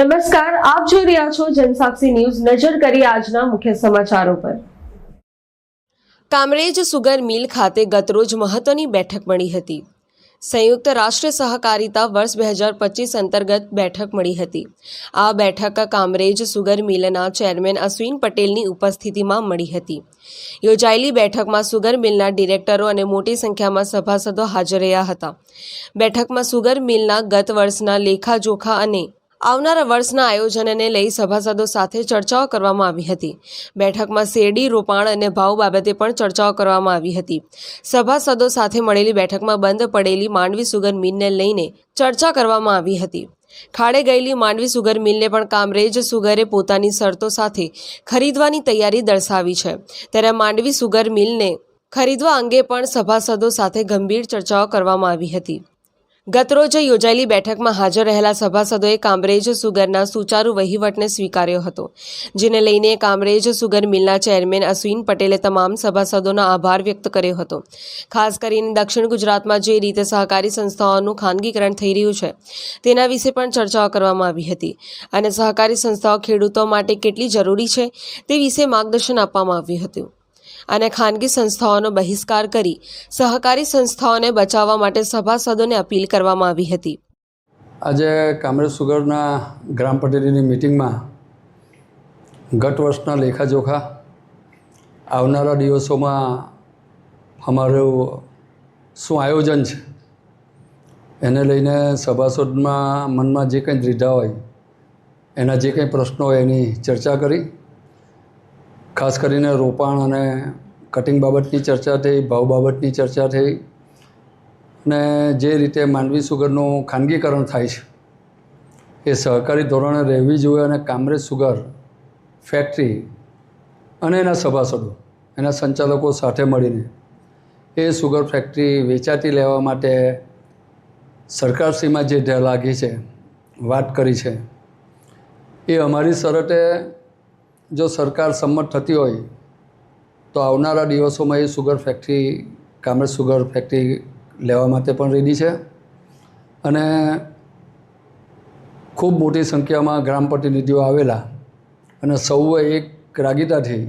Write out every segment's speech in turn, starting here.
નમસ્કાર, આપ જોઈ રહ્યા છો જનસાક્ષી ન્યૂઝ નજર કરી આજના મુખ્ય સમાચારો પર. કામરેજ સુગર મિલ ખાતે ગતરોજ મહત્વની બેઠક મળી હતી. સંયુક્ત રાષ્ટ્ર સહકારિતા વર્ષ બે હજાર પચીસ અંતર્ગત બેઠક મળી હતી. આ બેઠક કામરેજ સુગર મિલના ચેરમેન અશ્વિન પટેલની ઉપસ્થિતિમાં મળી હતી. યોજાયેલી બેઠકમાં સુગર મિલના ડિરેક્ટરો અને મોટી સંખ્યામાં સભાસદો હાજર રહ્યા હતા. બેઠકમાં સુગર મિલના ગત વર્ષના લેખાજોખા અને આવનારા વર્ષના આયોજનને લઈ સભાસદો સાથે ચર્ચાઓ કરવામાં આવી હતી. બેઠકમાં શેરડી, રોપાણ અને ભાવ બાબતે પણ ચર્ચાઓ કરવામાં આવી હતી. સભાસદો સાથે મળેલી બેઠકમાં બંધ પડેલી માંડવી સુગર મિલને લઈને ચર્ચા કરવામાં આવી હતી. ખાડે ગયેલી માંડવી સુગર મિલને પણ કામરેજ સુગરે પોતાની શરતો સાથે ખરીદવાની તૈયારી દર્શાવી છે. ત્યારે માંડવી સુગર મિલને ખરીદવા અંગે પણ સભાસદો સાથે ગંભીર ચર્ચાઓ કરવામાં આવી હતી. ગતરોજ યોજાયેલી બેઠકમાં હાજર રહેલા સભાસદોએ કામરેજ સુગરના સુચારુ વહીવટને સ્વીકાર્યો હતો, જેને લઈને કામરેજ સુગર મિલના ચેરમેન અશ્વિન પટેલે તમામ સભાસદોનો આભાર વ્યક્ત કર્યો હતો. ખાસ કરીને દક્ષિણ ગુજરાતમાં જે રીતે સહકારી સંસ્થાઓનું ખાનગીકરણ થઈ રહ્યું છે, તેના વિશે પણ ચર્ચાઓ કરવામાં આવી હતી. અને સહકારી સંસ્થાઓ ખેડૂતો માટે કેટલી જરૂરી છે, તે વિશે માર્ગદર્શન આપવામાં આવ્યું હતું. અને ખાનગી સંસ્થાઓનો બહિષ્કાર કરી સહકારી સંસ્થાઓને બચાવવા માટે સભાસદોને અપીલ કરવામાં આવી હતી. આજે કામરેજ સુગરના ગ્રામ પટેલીની મિટિંગમાં ગત વર્ષના લેખાજોખા આવનારા દિવસોમાં અમારું શું આયોજન છે એને લઈને સભાસદમાં મનમાં જે કંઈ દ્વિધા હોય, એના જે કંઈ પ્રશ્નો હોય એની ચર્ચા કરી ખાસ કરીને રોપાણ અને કટિંગ બાબતની ચર્ચા થઈ, ભાવ બાબતની ચર્ચા થઈ અને જે રીતે માંડવી સુગરનું ખાનગીકરણ થાય છે, એ સહકારી ધોરણે રહેવી જોઈએ અને કામરેજ સુગર ફેક્ટરી અને એના સભાસદો, એના સંચાલકો સાથે મળીને એ સુગર ફેક્ટરી વેચાતી લેવા માટે સરકારશ્રીમાં જે ઢ લાગી છે, વાત કરી છે, એ અમારી શરતે જો સરકાર સંમત થતી હોય, તો આવનારા દિવસોમાં એ sugar factory Kamrej sugar factory લેવા માટે પણ રેડી છે. અને ખૂબ મોટી સંખ્યામાં ગ્રામ પ્રતિનિધિઓ આવેલા અને સૌએ એક રાગીતાથી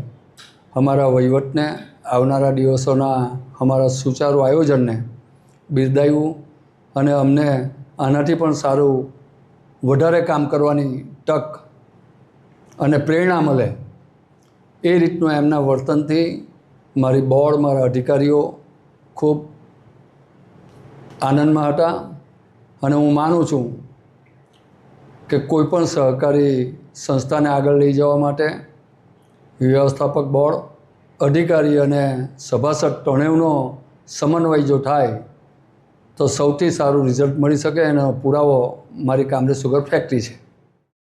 અમારા વહીવટને આવનારા દિવસોના અમારા સુચારુ આયોજનને બિરદાવ્યું અને અમને આનાથી પણ સારું વધારે કામ કરવાની તક અને પ્રેરણા મળે એ રીતનું એમના વર્તનથી મારી બોર્ડ, મારા અધિકારીઓ ખૂબ આનંદમાં હતા અને હું માનું છું કે કોઈપણ સહકારી સંસ્થાને આગળ લઈ જવા માટે વ્યવસ્થાપક બોર્ડ, અધિકારી અને સભાસદ ત્રણેયનો સમન્વય જો થાય, તો સૌથી સારું રિઝલ્ટ મળી શકે એનો પુરાવો મારી કામરે સુગર ફેક્ટરી છે.